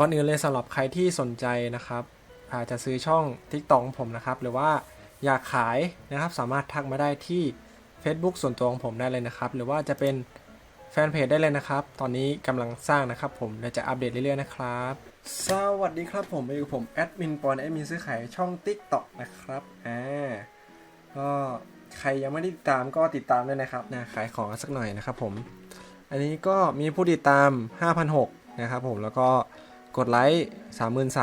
ก่อนอื่นเลยสำหรับใครที่สนใจนะครับอาจจะซื้อช่อง TikTok ของผมนะครับ หรือว่าอยากขายนะครับสามารถทักมาได้ที่ Facebook ส่วนตัวของผมได้เลยนะครับ หรือว่าจะเป็นแฟนเพจได้เลยนะครับ ตอนนี้กำลังสร้างนะครับผมเดี๋ยวจะอัปเดตเรื่อยๆนะครับ สวัสดีครับผมอยู่กับผมแอดมินปอนแอดมินซื้อขายช่อง TikTok นะครับอ่าก็ใครยังไม่ได้ติดตามก็ติดตามด้วยนะครับนะขายของสักหน่อยนะครับผม อันนี้ก็มีผู้ติดตาม5,600นะครับผมแล้วก็ กดไลค์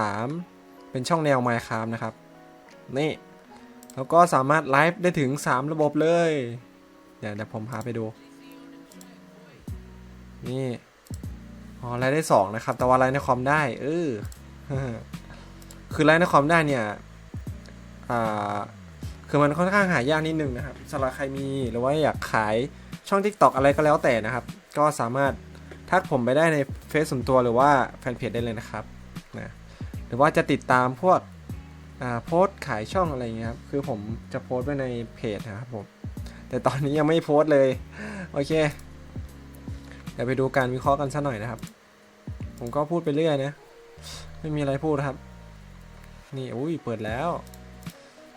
33,000เป็นช่องแนว Minecraft นะครับ นี่ แล้วก็สามารถไลฟ์ได้ถึง 3 ระบบเลย เดี๋ยวเดี๋ยวผมพาไปดู นี่อ๋อไลฟ์ได้ 2 นะครับ แต่ว่าไลฟ์ในคอมได้ เออ คือไลฟ์ในคอมได้เนี่ย อ่า คือมันค่อนข้างหายากนิดนึงนะครับสำหรับใครมีหรือว่าอยากขายช่อง TikTok อะไรก็แล้วแต่นะครับ ก็สามารถ ทักผมไปได้ในเฟซส่วนตัวหรือว่าแฟนเพจได้เลยนะครับนะหรือว่าจะติดตามพวกโพสขายช่องอะไรอย่างเงี้ยครับคือผมจะโพสไว้ในเพจนะครับผมแต่ตอนนี้ยังไม่โพสเลย โอเค เดี๋ยวไปดูการวิเคราะห์กันสักหน่อยนะครับ ผมก็พูดไปเรื่อยนะ ไม่มีอะไรพูดครับ นี่อุ้ยเปิดแล้ว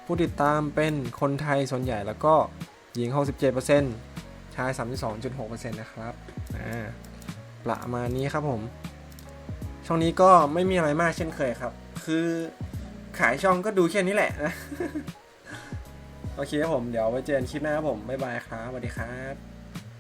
ผู้ติดตามเป็นคนไทยส่วนใหญ่แล้วก็หญิง 67%ชาย 32.6%นะครับ อ่า ประมาณนี้ครับผม ช่องนี้ก็ไม่มีอะไรมากเช่นเคยครับ คือขายช่องก็ดูแค่นี้แหละนะโอเคครับผมเดี๋ยวไว้เจอกันคลิปหน้าครับผมบ๊ายบายครับสวัสดีครับ